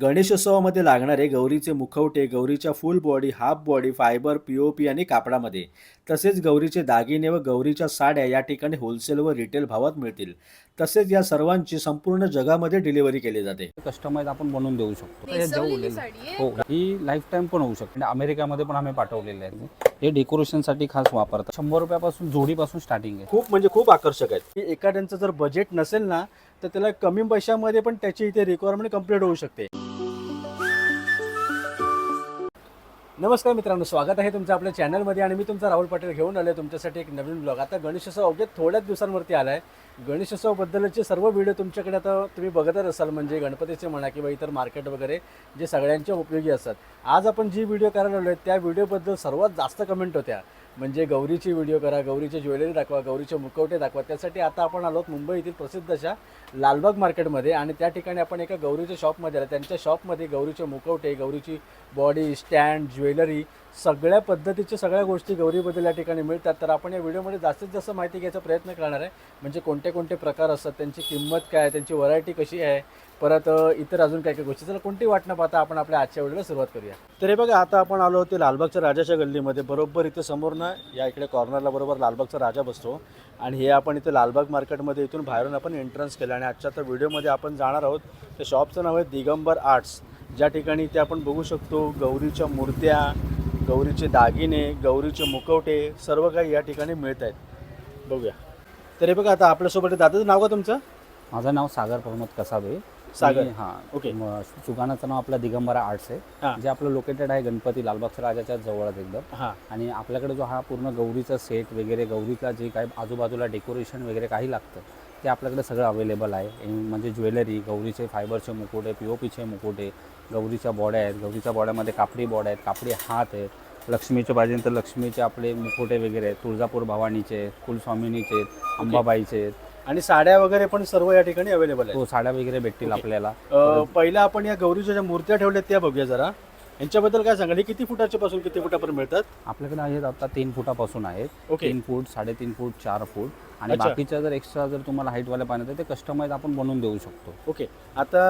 गणेशोत्सवामध्ये लागणारे गौरीचे मुखवटे गौरीच्या full body half body fibre P O P आणि कापडामध्ये. तसेच गौरीचे दागिने व गौरीच्या साड्या या ठिकाणी होलसेल व रिटेल भावात मिळतील. तसेच या सर्वांची संपूर्ण जगामध्ये डिलिव्हरी केली जाते. कस्टमाइज आपण बनवून देऊ शकतो. हे? हो लाईफ टाईम पण होऊ शकते. अमेरिकामध्ये पण आम्ही पाठवलेले आहे. हे डेकोरेशनसाठी खास वापरतात. शंभर रुपयापासून जोडीपासून स्टार्टिंग आहे. खूप म्हणजे खूप आकर्षक आहेत एखाद्यांचं जर बजेट नसेल ना तर त्याला कमी पैशामध्ये पण त्याची इथे रिक्वायरमेंट कंप्लीट होऊ शकते. नमस्कार मित्रांनो स्वागत आहे तुमचं आपल्या चॅनलमध्ये आणि मी तुमचा राहुल पाटील घेऊन आलो तुमच्यासाठी एक नवीन ब्लॉग आता गणेशोत्सव अवघ्या थोड्याच दिवसांवरती आला आहे गणेशोत्सवाबद्दलचे सर्व व्हिडिओ तुमच्याकडे आता तुम्ही बघतच असाल म्हणजे गणपतीचे म्हणा किंवा इतर मार्केट वगैरे जे सगळ्यांच्या उपयोगी असतात. आज आपण जी व्हिडिओ करायला आलो आहे त्या व्हिडिओबद्दल सर्वात जास्त कमेंट होत्या. म्हणजे गौरीची व्हिडिओ करा गौरीची ज्वेलरी दाखवा गौरीचे मुखवटे दाखवा. त्यासाठी आता आपण आलो मुंबई येथील प्रसिद्ध अशा लालबाग मार्केटमध्ये आणि त्या ठिकाणी आपण एका गौरीच्या शॉपमध्ये आलो. त्यांच्या शॉपमध्ये गौरीचे मुखवटे गौरीची बॉडी स्टँड ज्वेलरी सगळ्या पद्धतीच्या सगळ्या गोष्टी गौरीबद्दल या ठिकाणी मिळतात. तर आपण या व्हिडिओमध्ये जास्तीत जास्त माहिती घ्यायचा प्रयत्न करणार आहे. म्हणजे कोणते कोणते प्रकार असतात त्यांची किंमत काय आहे त्यांची व्हरायटी कशी आहे परत इतर अजून काय काय गोष्टी. चला कोणती वाट न पाहता आपण आपल्या आजच्या व्हिडिओला सुरुवात करूया. तर हे बघा आता आपण आलो होते लालबागच्या राजाच्या गल्लीमध्ये. बरोबर इथे समोर ना या इकडे कॉर्नरला बरोबर लालबागचा राजा बसतो. आणि हे आपण इथे लालबाग मार्केटमध्ये इथून बाहेरून आपण एंट्रन्स केलं. आणि आजच्या तर व्हिडिओमध्ये आपण जाणार आहोत त्या शॉपचं नाव आहे दिगंबर आर्ट्स ज्या ठिकाणी ते आपण बघू शकतो गौरीच्या मूर्त्या गौरीचे दागिने गौरीचे मुखवटे सर्व काही या ठिकाणी मिळत आहेत. बघूया. तर हे बघा आता आपल्यासोबत दादाचं नाव का तुमचं? माझं नाव सागर प्रमोद कसाबे. सागर. हा ओके. सुगानाचं नाव आपलं दिगंबरा आर्ट्स. आहे. जे आपलं लोकेटेड आहे गणपती लालबागच्या राजाच्या जवळच एकदम. आणि आपल्याकडे जो हा पूर्ण गौरीचा सेट वगैरे गौरीला जे काय आजूबाजूला डेकोरेशन वगैरे काही लागतं ते आपल्याकडे सगळं अवेलेबल आहे. म्हणजे ज्वेलरी गौरीचे फायबरचे मुकुटे पी ओ पीचे मुकुटे गौरीच्या बॉड्या आहेत. गौरीच्या बॉड्यामध्ये कापडी बॉड्या आहेत. कापडी हात आहेत. लक्ष्मीचे पाहिजे तर लक्ष्मीचे आपले मुकुटे वगैरे आहेत. तुळजापूर भवानीचे कुलस्वामिनीचे आहेत. अंबाबाईचे आहेत. आणि साड्या वगैरे पण सर्व या ठिकाणी अवेलेबल आहेत. हो साड्या वगैरे भेटतील. आपल्याला. पहिला आपण या गौरीच्या ज्या मूर्त्या ठेवल्यात त्या बघूया जरा. यांच्याबद्दल काय सांगाल? हे किती फुटाच्या पासून किती फुटापर्यंत मिळतात? आपल्याकडे आहेत आता तीन फुटापासून आहेत. तीन फूट साडेतीन फूट चार फूट. आणि अच्छा. बाकीच्या जर एक्स्ट्रा जर तुम्हाला हाईटवाल्या पाहिजे तर ते कस्टमाइज आपण बनवून देऊ शकतो. ओके. आता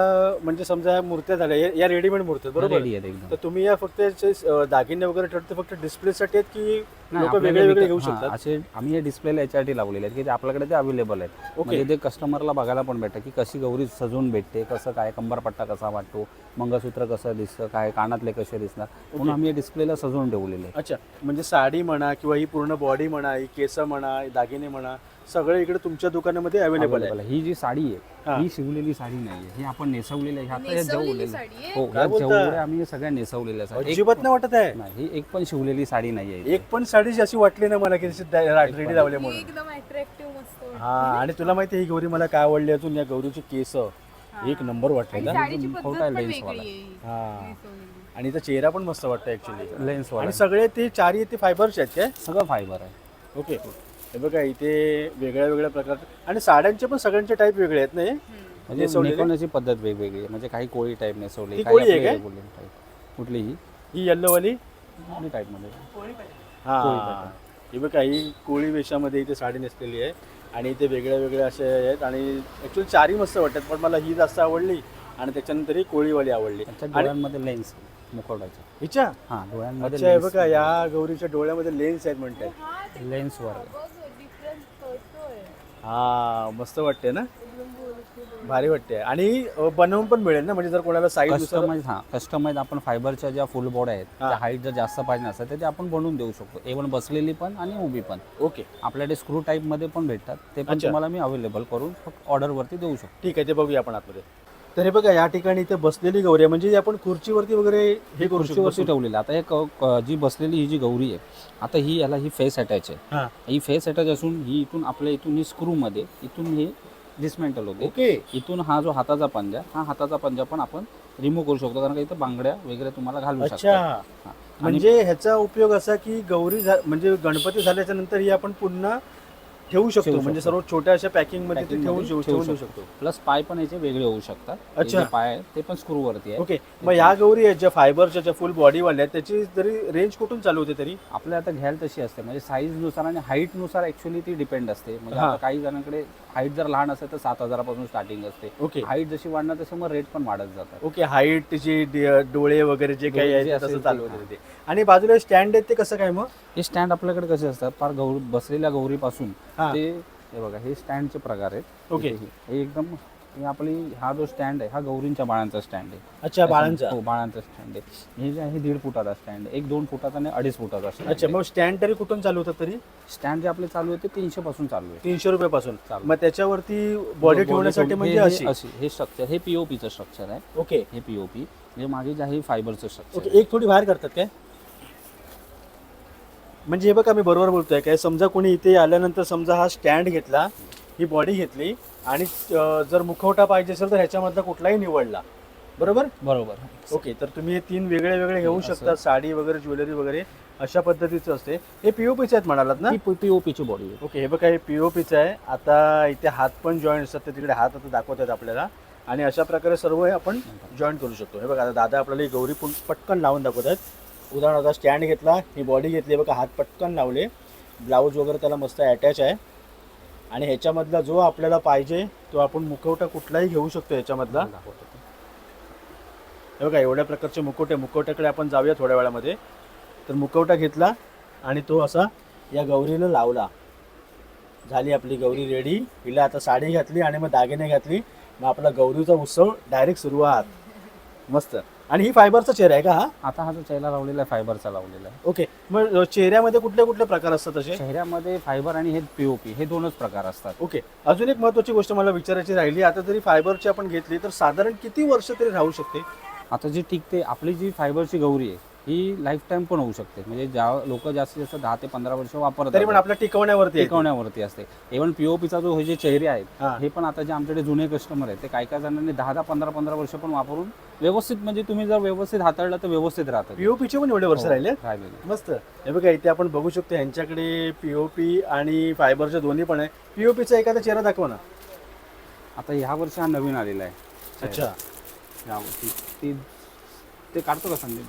म्हणजे समजा या मूर्त्या झाल्या या- या रेडीमेड मूर्त्या बरोबर? रेडी आहेत एकदम. तर तुम्ही या फक्त अ, दागिने वगैरे ठरते फक्त डिस्प्लेसाठी आहेत की नाही, लोक आपल्याकडे वेगळे वेगळे विकत- घेऊ हां, शकतात? असे आम्ही हे डिस्प्लेला याच्यासाठी लावलेले आहेत की ते आपल्याकडे ते अवेलेबल आहेत. ओके. म्हणजे ते कस्टमरला बघायला पण भेटतं की कशी गौरी सजवून भेटते कसं काय कंबरपट्टा कसा वाटतो मंगळसूत्र कसं दिसतं काय कानातले कसे दिसणार म्हणून आम्ही हे डिस्प्लेला सजवून ठेवलेले आहे अच्छा. म्हणजे साडी म्हणा किंवा ही पूर्ण बॉडी म्हणा ही केस म्हणा ही दागिने म्हणा सगळे इकडे तुमच्या दुकानामध्ये अवेलेबल आहे. ही जी साडी हां. आहे ही शिवलेली साडी नाही आहे ही आपण नेसवलेली आहे आता या नेसवलेली जेवलेल्या साडी आहे? हो काय या बोलता? जेवढ्या आम्ही सगळ्या नेसवलेल्या आहेत. एक अजिबात नाही वाटत आहे नाही ही एक पण शिवलेली साडी नाही आहे एक पण साडी अशी वाटली ना मला की रेडी. लावले ही म्हणून एकदम अट्रॅक्टिव्ह मस्त वाटते. हा आणि तुला माहिती आहे ही गौरी मला काय आवडली अजून या गौरीची केस एक नंबर आणि वाटलेला साडीची एकदम पद्धत खोटा पण lens वेगळी वाला. आहे ही. हा नेसवलेली. आणि त्याचा चेहरा पण मस्त वाटतं ऍक्च्युली लेन्स आणि सगळे ते चारही ते फायबरचे आहेत काय सगळं फायबर आहे ओके हे बघा इथे वेगळ्या वेगळ्या प्रकारचे आणि साड्यांचे पण सगळ्यांचे टाईप वेगळे आहेत ना हे? हम्म. म्हणजे नेसवलेली? नेसवण्याची पद्धत वेगवेगळी आहे म्हणजे काही कोळी टाईप नेसवली ही काही कोळी आहे आपली काय? regular type. कुठलीही ही येल्लोवाली कोळी टाईपमध्ये कोळी हा. ही बघा ही कोळी वेशामध्ये इथे साडी नेसलेली आहे आणि इथे वेगळ्या वेगळ्या असे आहेत आणि ऍक्च्युली चारही मस्त वाटतात पण मला ही जास्त आवडली आणि त्याच्यानंतर ही कोळीवाली आवडली त्याच्या डोळ्यांमध्ये लेन्स मुखवटाच्या हिच्या हां डोळ्यांमध्ये अच्छा हे बघा या गौरीच्या डोळ्यामध्ये लेन्स आहेत म्हणतात लेन्स वर. हा मस्त वाटते ना? भारी वाटते. आणि बनवून पण मिळेल ना? म्हणजे जर कोणाला साईज कस्टमाइज हां कस्टमाइज आपण फायबरच्या ज्या फुल बॉड आहेत. त्या हाईट जर जास्त पाहिजे असतात तर ते आपण बनवून देऊ शकतो. एवन बसलेली पण आणि उभी पण. ओके आपल्याकडे स्क्रू टाईपमध्ये पण भेटतात. ते पण. तुम्हाला मी अवेलेबल करून फक्त ऑर्डरवरती देऊ शकतो. ठीक आहे ते बघूया आपण आतमध्ये. तर हे बघा या ठिकाणी इथे बसलेली गौरी आहे. म्हणजे आपण खुर्चीवरती वगैरे हे करू शकतो खुर्चीवरती ठेवलेलं आता एक अ, जी बसलेली ही जी गौरी आहे आता ही याला ही फेस अटॅच आहे. हा. ही फेस अटॅच असून ही इथून आपल्या इथून ही स्क्रूमध्ये इथून हे डिसमेंटल होते. ओके. इथून हा जो हाताचा पंजा हा हाताचा पंजा पण आपण रिमूव्ह करू शकतो. कारण का इथं बांगड्या वगैरे तुम्हाला घालू अच्छा. शकता हा. म्हणजे ह्याचा उपयोग असा की गौरी झा- म्हणजे गणपती झाल्याच्यानंतर ही आपण पुन्हा ठेवू शकतो म्हणजे. सर्व छोट्या अशा पॅकिंगमध्ये ते ठेवू शकतो. प्लस पाय पण याचे वेगळे होऊ शकतात हे अच्छा. जे पाय आहेत ते पण स्क्रूवरती आहे ओके मग ह्या गौरी आहेत ज्या फायबरच्या ज्या फुल बॉडीवाल्या आहेत त्याची तरी रेंज कुठून चालू होते तरी आपल्या आता घ्याल तशी असते म्हणजे साईजनुसार आणि हाईटनुसार ॲक्च्युली ती डिपेंड असते म्हणजे हा. आता काही जणांकडे हाईट जर लहान असेल तर सात हजारापासून स्टार्टिंग असते. ओके हाईट जशी वाढणार तसं मग रेट पण वाढत जातात. ओके हाईट डि- डोळे वगैरे जे काही आहे तसं चालू ते, होते ते आणि बाजूला स्टँड आहेत ते कसं काय मग? हे स्टँड आपल्याकडे कसे असतात? फार गौरी बसलेल्या गौरीपासून हा. ते हे बघा हे स्टँडचे प्रकार आहेत. ओके. हे एकदम हे आपली हा जो स्टँड आहे हा गौरींच्या बाळांचा स्टँड आहे. अच्छा बाळांचा? हो बाळांचा स्टँड आहे. हे जे आहे दीड फुटाचा स्टँड आहे. एक दोन फुटाचा आणि अडीच फुटाचा अच्छा स्टँड मग स्टँड तरी कुठून चालू होतं तरी? स्टँड जे आपले चालू होते तीनशे पासून चालू आहे. तीनशे रुपयापासून. चालू. मग त्याच्यावरती बॉडी ठेवण्यासाठी हे- म्हणजे हे- अशी? अशी हे स्ट्रक्चर हे पीओपीचं स्ट्रक्चर आहे. ओके. हे पीओपी हे मागे जे आहे फायबरचं स्ट्रक्चर ओके एक थोडी बाहेर करतात काय? म्हणजे हे बघा मी बरोबर बोलतोय काय? समजा कोणी इथे आल्यानंतर समजा हा स्टँड घेतला ही बॉडी घेतली आणि अं, जर मुखवटा पाहिजे असेल तर ह्याच्यामधला कुठलाही निवडला. बरोबर? बरोबर. ओके तर तुम्ही हे तीन वेगळे वेगळे घेऊ असं. शकता. साडी वगैरे ज्वेलरी वगैरे अशा पद्धतीचं असते. हे पीओपीचे आहेत म्हणालात ना? ही पीओपीची बॉडी आहे. ओके हे बघा हे पीओपीचं आहे. आता इथे हात पण जॉईंट असतात ते तिकडे हात आता दाखवत आहेत आपल्याला. आणि अशा प्रकारे सर्व हे आपण जॉईन करू शकतो. हे बघा आता दादा आपल्याला ही गौरी पटकन लावून दाखवत आहेत. उदाहरणार्थ स्टँड घेतला ही बॉडी घेतली बघा हात पटकन लावले. ब्लाऊज वगैरे त्याला मस्त अटॅच आहे. आणि ह्याच्यामधला जो आपल्याला पाहिजे तो आपण मुखवटा कुठलाही घेऊ शकतो ह्याच्यामधला. हे बघा एवढ्या प्रकारचे मुकोटे मुकोट्याकडे आपण जाऊया थोड्या वेळामध्ये. तर मुखवटा घेतला आणि तो असा या गौरीला लावला. झाली आपली गौरी रेडी. हिला आता साडी घातली आणि मग दागिने घातली. मग आपला गौरीचा उत्सव डायरेक्ट सुरुवात. मस्त. आणि ही फायबरचा चेहरा आहे का हा? आता हा जो चेहरा लावलेला आहे फायबरचा लावलेला आहे. ओके. मग चेहऱ्यामध्ये कुठले कुठले प्रकार असतात असे? चेहऱ्यामध्ये फायबर आणि हे पीओपी हे दोनच प्रकार असतात. ओके. अजून एक महत्वाची गोष्ट मला विचारायची राहिली आता जरी फायबरची आपण घेतली तर साधारण किती वर्ष तरी राहू शकते? आता जी टिकते आपली जी फायबरची गौरी आहे ही लाईफ टाईम पण होऊ शकते. म्हणजे ज्या लोक जास्तीत जास्त दहा ते पंधरा वर्ष वापरतात तरी पण आपल्या टिकवण्यावरती आहे ते. टिकवण्यावरती असते. इव्हन पीओपीचा जो हे जे चेहरे आहेत हा. हे पण आता जे आमच्याकडे जुने कस्टमर आहेत ते काय काय जणांनी दहा दहा पंधरा पंधरा वर्ष पण वापरून व्यवस्थित म्हणजे तुम्ही जर व्यवस्थित हाताळलं तर व्यवस्थित राहतं ते. पीओपीचे पण एवढे वर्ष हो, राहिले? राहिलेले. मस्त. हे बघा इथे आपण बघू शकतो यांच्याकडे पीओपी आणि फायबरचे दोन्ही पण आहे पीओपीचा एखादा चेहरा दाखवा ना. आता ह्या वर्षी हा नवीन आलेला आहे. अच्छा. या वर्षी. ती ते काढतो का संदीप?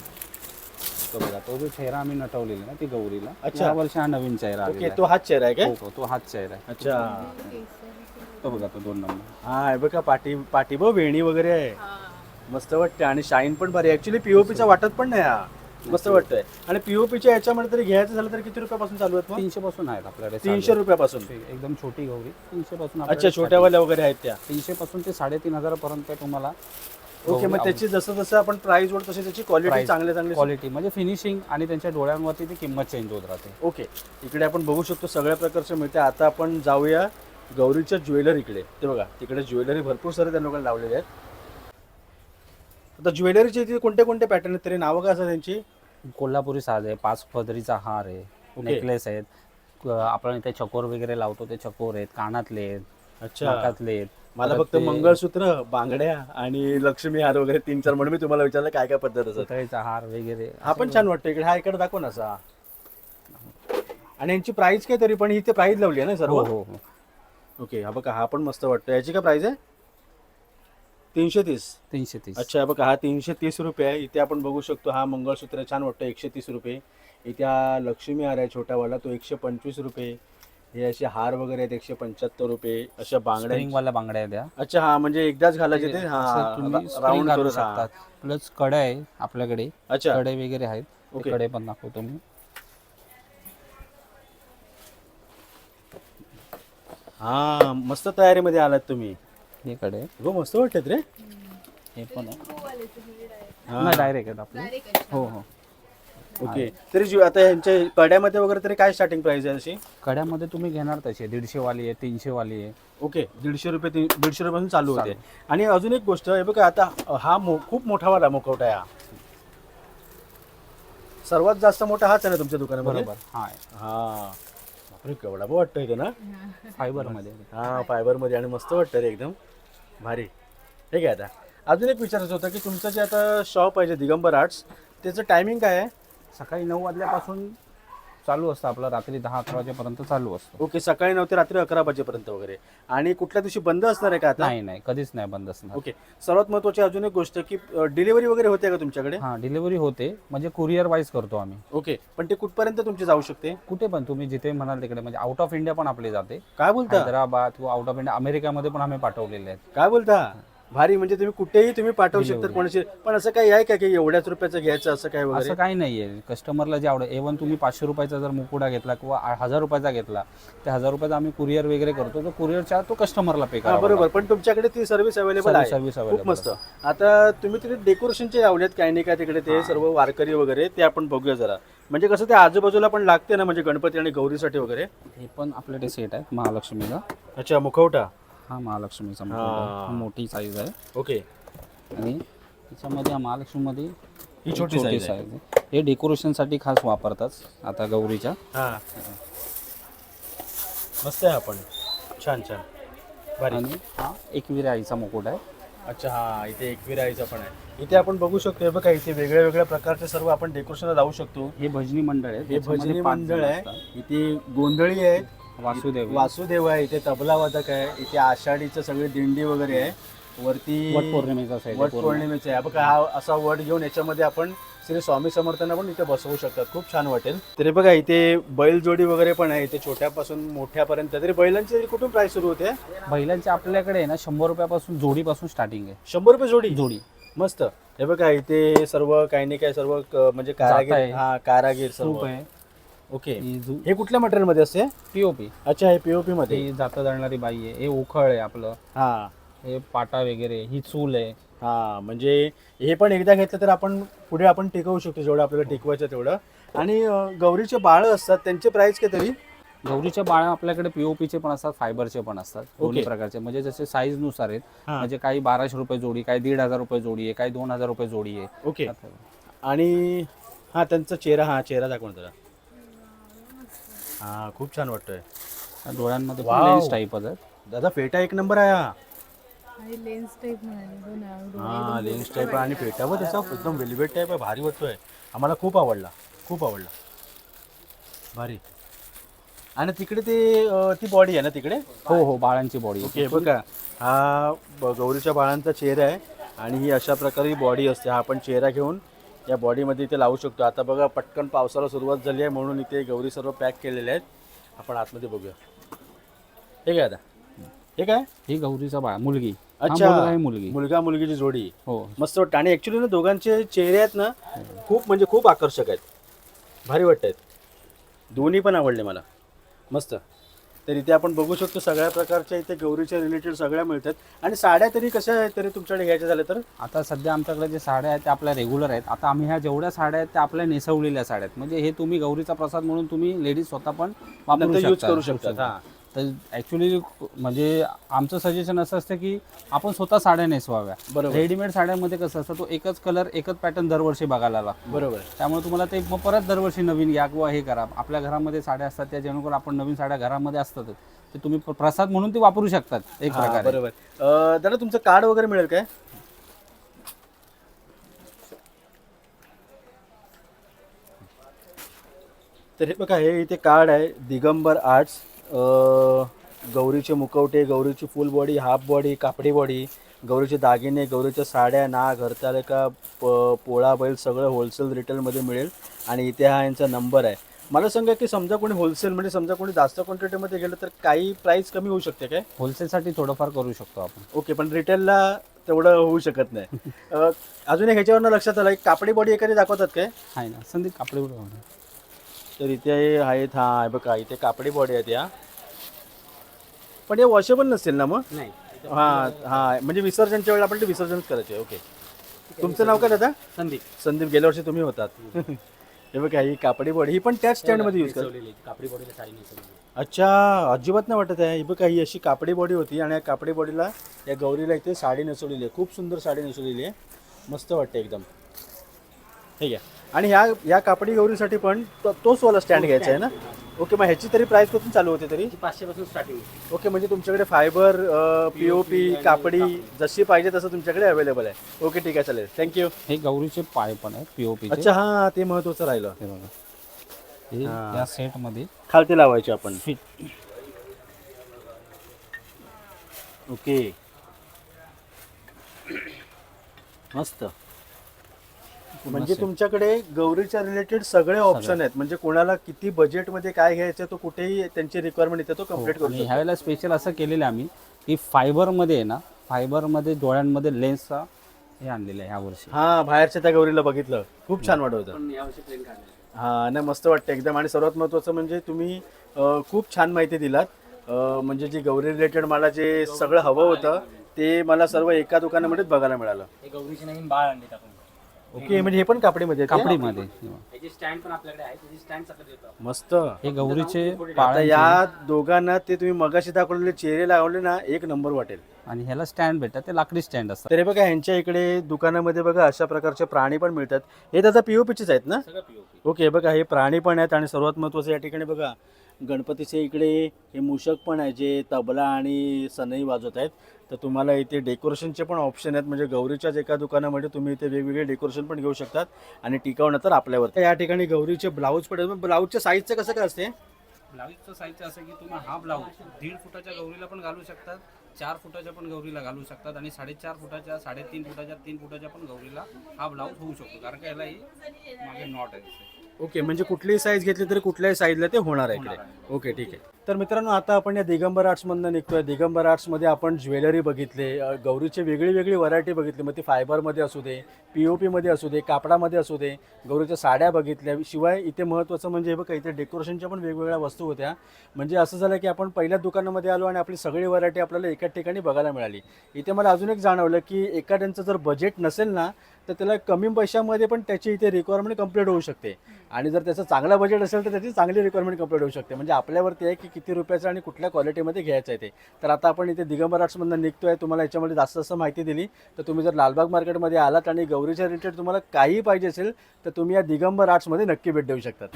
तो बघा तो जो चेहरा आम्ही नटवलेला ना ती गौरीला. अच्छा. या वर्षी हा नवीन चेहरा ओके आलेला तो हाच चेहरा आहे आहे. काय? हो, हो, तो हाच चेहरा आहे. अच्छा. तो बघा तो दोन नंबर. हा हे बघा पाठी पाठी बघ वेणी वगैरे आहे. मस्त वाटते आणि शाईन पण भारी ऍक्च्युली पीओपीचा वाटत पण नाही हा. मस्त वाटतंय. आणि पीओपीच्या याच्यामध्ये तरी घ्यायचं झालं तर किती रुपयापासून चालू आहेत मग? तीनशे पासून आहेत आपल्याकडे तीनशे. रुपयापासून. एकदम छोटी गौरी. तीनशे पासून अच्छा छोट्यावाल्या वगैरे आहेत त्या. तीनशे पासून ते साडेतीन हजार पर्यंत तुम्हाला ओके मग त्याची जसं जसं आपण प्राइस वर तशी त्याची क्वालिटी चांगले चांगले क्वालिटी म्हणजे फिनिशिंग आणि त्यांच्या डोळ्यांवरती ती किंमत चेंज होत राहते. ओके. इकडे आपण बघू शकतो सगळ्या प्रकारचे मिळते. आता आपण जाऊया गौरीच्या ज्वेलरीकडे ते बघा तिकडे ज्वेलरी भरपूर सारे त्या लोकांना लावलेले आहेत. आता ज्वेलरीचे इथे कोणते कोणते पॅटर्न आहेत तरी नावं काय असतात त्यांची? कोल्हापुरी साज आहे पाच पदरीचा हार आहे. नेकलेस आहेत. आपण इथे चकोर वगैरे लावतो ते चकोर आहेत कानातले आहेत अच्छा. नाकातले आहेत. मला फक्त मंगळसूत्र बांगड्या आणि लक्ष्मी हार वगैरे तीन चार म्हणून मी तुम्हाला विचारलं काय काय पद्धत असत हार वगैरे हा पण छान वाटतो इकडे हा इकडे दाखव ना असा. आणि यांची प्राइस काय तरी पण इथे प्राइस लावली आहे ना सर्व? हो हो हो. ओके हा बघा हा पण मस्त वाटतो याची काय प्राइस आहे? तीनशे तीस. तीनशे तीस. अच्छा हा बघा हा तीनशे तीस रुपये आहे. इथे आपण बघू शकतो हा मंगळसूत्र छान वाटतं एकशे तीस रुपये. इथे हा लक्ष्मी हार आहे छोटावाला तो एकशे पंचवीस रुपये. हे असे हार वगैरे आहेत एकशे पंच्याहत्तर रुपये अशा बांगड्या बांगड्या आहेत. अच्छा हा म्हणजे एकदाच घालायचे ते? हा असं तुम्ही रा- स्प्रिंग राऊंड घालू करून हा. शकतात. प्लसकडे आहे आपल्याकडे. अच्छा. कडे वगैरे आहेत. ओके. कडे पण दाखवतो मी. हा मस्त तयारीमध्ये आलात तुम्ही. हे कडे. हो मस्त वाटत रे. हे पण आहे. हा. नाही डायरेक्ट आहेत आपले. हो हो. ओके. तरी जी- आता यांच्या कड्यामध्ये वगैरे तरी काय स्टार्टिंग प्राइस आहे अशी? कड्यामध्ये तुम्ही घेणार तशी दीडशे वाली आहे तीनशे वाली आहे. ओके. दीडशे रुपये ती- दीडशे रुपयापासून चालू होते. आणि अजून एक गोष्ट हे बघा आता हा मो खूप मोठावाला मुखवटा आहे हा. सर्वात जास्त मोठा हाच आहे ना तुमच्या दुकानामध्ये? बरोबर. हा. हा. बापरे केवढा बा वाटतोय ते ना? फायबरमध्ये. हा फायबरमध्ये आणि मस्त वाटतं रे एकदम. भारी. ठीक आहे आता. अजून एक विचारायचं होतं की तुमचं जे आता शॉप आहे जे दिगंबर आर्ट्स त्याचं टायमिंग काय आहे? सकाळी नऊ वाजल्यापासून चालू असतं. आपलं रात्री दहा अकरा वाजेपर्यंत चालू असतं. ओके सकाळी नऊ ते रात्री अकरा वाजेपर्यंत वगैरे. आणि कुठल्या दिवशी बंद असणार आहे का आता? नाही नाही कधीच नाही बंद असणार. ओके सर्वात महत्वाची अजून एक गोष्ट की डिलिव्हरी वगैरे होते का तुमच्याकडे? हा डिलिव्हरी होते म्हणजे कुरिअर वाईज करतो आम्ही. ओके पण ते कुठपर्यंत तुमची जाऊ शकते? कुठे पण तुम्ही जिथे म्हणाल तिकडे म्हणजे आउट ऑफ इंडिया पण आपली जाते. काय बोलता? हैदराबाद किंवा आउट ऑफ इंडिया अमेरिकामध्ये पण आम्ही पाठवलेले आहेत. काय बोलता? भारी म्हणजे तुम्ही कुठेही तुम्ही पाठवू शकता. कोणाशी. पण असं काही आहे का की एवढ्याच रुपयाचं घ्यायचं असं काय वगैरे? असं काही नाहीये. कस्टमरला जे आवडेल एव्हन तुम्ही पाचशे रुपयाचा जर मुकुडा घेतला किंवा आ- हजार रुपयाचा घेतला त्या हजार रुपयाचा आम्ही कुरिअर वगैरे करतो. तो कुरिअरचा तो कस्टमरला पे हा करा बरोबर पण तुमच्याकडे ती सर्व्हिस अवेलेबल आहे. सर्व्हिस खूप अवेलेबल मस्त. आता तुम्ही तिथे डेकोरेशनचे लावलेत काही नाही का तिकडे ते सर्व वारकरी वगैरे ते आपण बघूया जरा. म्हणजे कसं ते आजूबाजूला पण लागते ना म्हणजे गणपती आणि गौरीसाठी वगैरे? हे पण आपल्याकडे सेट आहे महालक्ष्मीला. अच्छा मुखवटा. हा महालक्ष्मीचा हा. आहे. मोठी साईज आहे. ओके आणि त्याच्यामध्ये हा महालक्ष्मीमध्ये ही छोटी size आहे. size आहे. हे डेकोरेशनसाठी खास वापरतात आता गौरीच्या. हा. मस्त आहे आपण. छान छान. भारी. आणि हा एकविरा आईचा मुकुट आहे. अच्छा हा इथे एकवीर आईचा पण आहे. इथे आपण बघू शकतो हे बघा इथे वेगळ्या वेगळ्या प्रकारचे सर्व आपण डेकोरेशनला लावू शकतो. हे भजनी मंडळ आहे. हे त्याच्यामध्ये भजनी पाच मंडळ आहे. इथे गोंधळी आहेत. वासुदेव. वासुदेव आहे इथे तबला वादक आहे इथे आषाढीचं सगळे दिंडी वगैरे आहे. वरती वट पौर्णिमेचा आहे वट पूर्ण. पौर्णिमेचे आहे. बघा हा असा वट घेऊन याच्यामध्ये आपण श्री स्वामी समर्थांना पण इथे बसवू शकतात. खूप छान वाटेल. तरी बघा इथे बैल जोडी वगैरे पण आहे. इथे छोट्यापासून मोठ्यापर्यंत तरी बैलांची तरी कुठून प्राइस सुरू होते? बैलांचे आपल्याकडे आहे ना शंभर रुपयापासून जोडीपासून स्टार्टिंग आहे. शंभर रुपये जोडी? जोडी. मस्त. हे बघा इथे सर्व काही नाही काय सर्व क- म्हणजे कारागीर आहे. हा कारागीर सर्व. सूप आहे. ओके. हे कुठल्या मटेरियलमध्ये असते? पीओपी अच्छा हे पीओपी मध्ये. ही जाता जाणारी बाई आहे. हे उखळ आहे आपलं. हा. हे पाटा वगैरे ही चूल आहे. हा म्हणजे हे पण एकदा घेतलं तर आपण पुढे आपण टिकवू शकतो जेवढं आपल्याला टिकवायचं तेवढं. आणि अं, गौरीचे बाळ असतात त्यांचे प्राइस काय तरी गौरीच्या बाळा आपल्याकडे पीओपीचे पण असतात फायबरचे पण असतात दोन्ही. प्रकारचे. म्हणजे जसे साईजनुसार आहेत. हा. म्हणजे काही बाराशे रुपये जोडी काही दीड हजार रुपये जोडी आहे काही दोन हजार रुपये जोडी आहे. ओके. आणि हा त्यांचा चेहरा हा चेहरा दाखवून जरा. हा खूप छान वाटतोय. डोळ्यांमध्ये. लेन्स आहेत दादा फेटा एक नंबर आहे हा. आणि लेन्स टाईप म्हणाले हो ना, हा लेन्स टाईप आणि फेटा व त्याचा एकदम वेलवेट टाईप आहे भारी वाटतोय. आम्हाला खूप आवडला खूप आवडला. भारी. आणि तिकडे ते अं, ती बॉडी आहे ना तिकडे? हो हो बाळांची बॉडी ओके बघा. हा ब- गौरीच्या बाळांचा चेहरा आहे. आणि ही अशा प्रकारे बॉडी असते. हा आपण चेहरा घेऊन या बॉडीमध्ये इथे लावू शकतो. आता बघा पटकन पावसाला सुरुवात झाली आहे म्हणून इथे गौरी सर्व पॅक केलेले आहेत. आपण आतमध्ये बघूया. हे काय आता? हे काय? ही गौरीचा बाळ मुलगी. अच्छा. मुलगा आहे मुलगी. मुलगा मुलगीची जोडी. हो. मस्त वाटतं. आणि ॲक्च्युली ना दोघांचे चेहरे आहेत ना खूप म्हणजे खूप आकर्षक आहेत. भारी वाटत आहेत दोन्ही पण आवडले मला. मस्त. तर इथे आपण बघू शकतो सगळ्या प्रकारच्या इथे गौरीच्या रिलेटेड सगळ्या मिळतात. आणि साड्या तरी कशा आहेत तरी तुमच्याकडे घ्यायच्या झाल्या तर? आता सध्या आमच्याकडे जे साड्या आहेत त्या आपल्या रेग्युलर आहेत. आता आम्ही ह्या जेवढ्या साड्या आहेत त्या आपल्या नेसवलेल्या साड्या आहेत. म्हणजे हे तुम्ही गौरीचा प्रसाद म्हणून तुम्ही लेडीज स्वतः पण यूज शकता. करू शकतात हा. तर ॲक्च्युली म्हणजे आमचं सजेशन असं असतं की आपण स्वतः साड्या नेसवाव्या. बरोबर. रेडीमेड साड्यांमध्ये कसं असतं तो एकच कलर एकच पॅटर्न दरवर्षी बघायला लागतो. बरोबर. त्यामुळे तुम्हाला ते मग परत दरवर्षी नवीन घ्या किंवा हे करा. आपल्या घरामध्ये साड्या असतात त्या जेणेकरून आपण नवीन साड्या घरामध्ये असतातच ते तुम्ही प्र- प्रसाद म्हणून ते वापरू शकतात एक प्रकारे. बरोबर. दादा तुमचं कार्ड वगैरे मिळेल काय? तर हे बघा हे इथे कार्ड आहे दिगंबर आर्ट्स. गौरीचे मुखवटे गौरीची फुल बॉडी हाफ बॉडी कापडी बॉडी गौरीचे दागिने गौरीच्या साड्या नाग हरतालिका प पोळा बैल सगळं होलसेल रिटेलमध्ये मिळेल. आणि इथे हा यांचा नंबर आहे. मला सांगा की समजा कोणी होलसेल म्हणजे समजा कोणी जास्त क्वांटिटीमध्ये गेलं तर काही प्राईस कमी होऊ शकते काय? होलसेलसाठी थोडंफार करू शकतो आपण. ओके पण रिटेलला तेवढं होऊ शकत नाही. अ, अजून एक ह्याच्यावरनं लक्षात आलं एक कापडी बॉडी एखादी दाखवतात काय? आहे ना संदीप कापडे तर इथे आहेत हा बघा इथे कापडी बॉडी आहेत या. पण हे वॉशेबल नसतील ना मग? नाही. हा हा म्हणजे विसर्जनच्या वेळेला आपण ते विसर्जनच करायचे ओके तुमचं नाव काय दादा? संदीप. संदीप गेल्या वर्षी तुम्ही होतात. हे बघा ही कापडी बॉडी ही पण त्याच स्टँडमध्ये यूज करतात कापडी बॉडीला साडी अच्छा अजिबात नाही वाटत आहे. ही बघा ही अशी कापडी बॉडी होती आणि या कापडी बॉडीला या गौरीला इथे साडी नेसवलेली आहे. खूप सुंदर साडी नेसवलेली आहे. मस्त वाटते एकदम. ठीक आहे आणि ह्या ह्या कापडी गौरीसाठी पण तो- तोच वाला स्टँड घ्यायचा आहे ना? ओके मग ह्याची तरी प्राइस कुठून चालू होते तरी? पाचशे पासून स्टार्टिंग ओके म्हणजे तुमच्याकडे फायबर पी ओ पी कापडी जशी पाहिजे तसं तुमच्याकडे अवेलेबल आहे. ओके ठीक आहे चालेल. थँक्यू हे गौरीचे पाय पण आहेत पीओपी अच्छा हां ते महत्त्वाचं राहिलं. हे या सेटमध्ये खालती लावायचे आपण. फिट ओके मस्त. म्हणजे तुमच्याकडे गौरीच्या रिलेटेड सगळे ऑप्शन आहेत. म्हणजे कोणाला किती बजेटमध्ये काय घ्यायचं तो कुठेही त्यांची रिक्वायरमेंट येते तो कंप्लीट करू हो, शकतो. ह्यावेळेला स्पेशल असं केलेलं आहे आम्ही की फायबरमध्ये आहे ना फायबरमध्ये डोळ्यांमध्ये लेन्सचा हे आणलेलं आहे ह्या वर्षी. हा बाहेरच्या त्या गौरीला बघितलं. खूप छान वाटत होतं. हा नाही मस्त वाटतं एकदम. आणि सर्वात महत्त्वाचं म्हणजे तुम्ही खूप छान माहिती दिलात. म्हणजे जी गौरी रिलेटेड मला जे सगळं हवं होतं ते मला सर्व एका दुकानामध्येच बघायला मिळालं. गौरीची नवीन बाळ आपण. ओके म्हणजे हे पण कापडीमध्ये येते? कापडीमध्ये त्याची स्टँड पण आपल्याकडे आहे त्याची स्टँड सगळं देतो मस्त. हे गौरीचे आता या दोघांना ते तुम्ही मगाशी दाखवलेले चेहरे लावले ना एक नंबर वाटेल. आणि ह्याला स्टँड भेटतात ते लाकडी स्टँड असतात. तर बघा ह्यांच्या इकडे दुकानामध्ये बघा अशा प्रकारचे प्राणी पण मिळतात. हे त्याचा पीओपीचेच आहेत ना? सगळं पीओपी ओके बघा हे प्राणी पण आहेत आणि सर्वात महत्त्वाचं या ठिकाणी बघा गणपतीचे इकडे हे मूषक पण आहे जे तबला आणि सनई वाजवत आहेत. तर तुम्हाला इथे डेकोरेशनचे पण ऑप्शन आहेत. म्हणजे गौरीच्याच एका दुकानामध्ये तुम्ही इथे वेगवेगळे डेकोरेशन पण घेऊ शकतात. आणि टिकवणं तर आपल्यावर या ठिकाणी गौरीचे ब्लाऊज पण आहेत ब्लाऊजच्या साईजचं कसं काय असते? ब्लाऊजचं साईजचं असं की तुम्ही हा ब्लाऊज दीड फुटाच्या गौरीला पण घालू शकतात चार फुटाच्या पण गौरीला घालू शकतात आणि साडेचार फुटाच्या साडेतीन फुटाच्या तीन फुटाच्या पण गौरीला हा ब्लाऊज होऊ शकतो. कारण का याला ही मागे नॉट आहे. ओके म्हणजे कुठलीही साईज घेतली तरी कुठल्याही साईजला ते होणार आहे इकडे. ओके ठीक आहे. तर मित्रांनो आता आपण या दिगंबर आर्ट्समधनं निघतोय. दिगंबर आर्ट्समध्ये आपण ज्वेलरी बघितले गौरीची वेगळी वेगळी व्हरायटी बघितली मग ती फायबरमध्ये असू दे पी ओ पीमध्ये असू दे कापडामध्ये असू दे गौरीच्या साड्या बघितल्या. शिवाय इथे महत्त्वाचं म्हणजे हे बघा इथे डेकोरेशनच्या पण वेगवेगळ्या वस्तू होत्या. म्हणजे असं झालं की आपण पहिल्या दुकानामध्ये आलो आणि आपली सगळी व्हरायटी आपल्याला एकाच ठिकाणी बघायला मिळाली. इथे मला अजून एक जाणवलं की एखाद्यांचं जर बजेट नसेल ना तर त्याला कमी पैशामध्ये पण त्याची इथे रिक्वायरमेंट कंप्लीट होऊ शकते. आणि जर त्याचं चांगला बजेट असेल तर त्याची चांगली रिक्वायरमेंट कंप्लीट होऊ शकते. म्हणजे आपल्यावरती आहे की किती रुपयाचं आणि कुठल्या क्वालिटीमध्ये घ्यायचं आहे ते. तर आता आपण इथे दिगंबर आर्ट्समधनं निघतो आहे तुम्हाला याच्यामध्ये जास्त जास्त माहिती दिली. तर तुम्ही जर लालबाग मार्केटमध्ये आलात आणि गौरीच्या रिलेटेड तुम्हाला काही पाहिजे असेल तर तुम्ही या दिगंबर आर्ट्समध्ये नक्की भेट देऊ शकतात.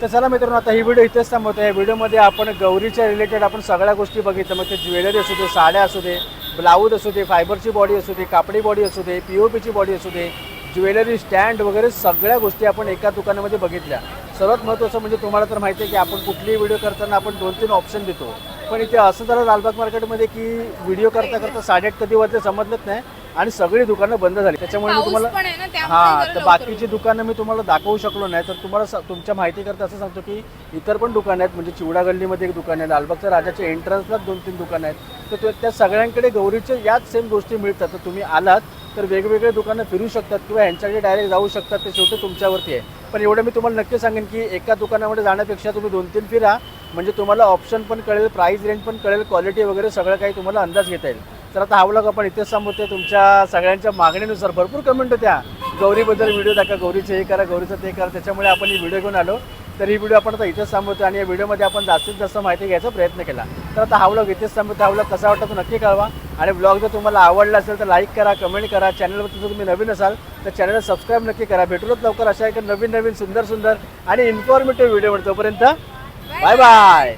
तर चला मित्रांनो आता ही व्हिडिओ इथेच थांबवतो. या व्हिडिओमध्ये आपण गौरीच्या रिलेटेड आपण सगळ्या गोष्टी बघितल्या. मग ते ज्वेलरी असू दे साड्या असू दे ब्लाऊज असू दे फायबरची बॉडी असू दे कापडी बॉडी असू दे पी ओ पीची बॉडी असू दे ज्वेलरी स्टँड वगैरे सगळ्या गोष्टी आपण एका दुकानामध्ये बघितल्या. सर्वात महत्त्वाचं म्हणजे तुम्हाला तर माहिती आहे की आपण कुठलीही व्हिडिओ करताना आपण दोन तीन ऑप्शन देतो. पण इथे असं झालं लालबाग मार्केटमध्ये की व्हिडिओ करता करता साडेआठ कधी वाजले समजलंच नाही. आणि सगळी दुकानं बंद झाली. त्याच्यामुळे मी तुम्हाला हा तर बाकीची दुकानं मी तुम्हाला दाखवू शकलो नाही तर तुम्हाला तुमच्या माहिती करता असं सांगतो की इतर पण दुकानं आहेत म्हणजे चिवडा गल्लीमध्ये एक दुकान आहे लालबागच्या राजाच्या एंट्रन्सलाच दोन तीन दुकानं आहेत. तर ते- त्या सगळ्यांकडे गौरीच्या याच सेम गोष्टी मिळतात. तर तुम्ही आलात तर वेगवेगळे दुकानं फिरू शकतात किंवा यांच्याकडे डायरेक्ट जाऊ शकतात ते शेवटी तुमच्यावरती आहे. पण एवढं मी तुम्हाला नक्की सांगेन की एका दुकानामध्ये जाण्यापेक्षा तुम्ही दोन तीन फिरा म्हणजे तुम्हाला ऑप्शन पण कळेल प्राईस रेंज पण कळेल क्वालिटी वगैरे सगळं काही तुम्हाला अंदाज घेता येईल. तर आता हा ब्लॉग आपण इथेच सांगतोय तुमच्या सगळ्यांच्या मागणीनुसार भरपूर कमेंट होत्या. गौरीबद्दल व्हिडिओ दाखवा गौरीचं हे करा गौरीचं ते करा. त्याच्यामुळे आपण ही व्हिडिओ घेऊन आलो. तर ही व्हिडिओ आपण आता इथेच थांबवतो आणि या व्हिडिओमध्ये आपण जास्तीत जास्त माहिती घ्यायचा प्रयत्न केला. तर आता हा व्लॉग इथेच थांबवतो हा व्लॉग कसा वाटतो नक्की कळवा. आणि ब्लॉग जर तुम्हाला आवडला असेल तर लाईक करा कमेंट करा. चॅनलवरती जर तुम्ही नवीन असाल तर चॅनलला सबस्क्राईब नक्की करा. भेटूनच लवकर अशा एक नवीन नवीन सुंदर सुंदर आणि इन्फॉर्मेटिव्ह व्हिडिओ तोपर्यंत बाय बाय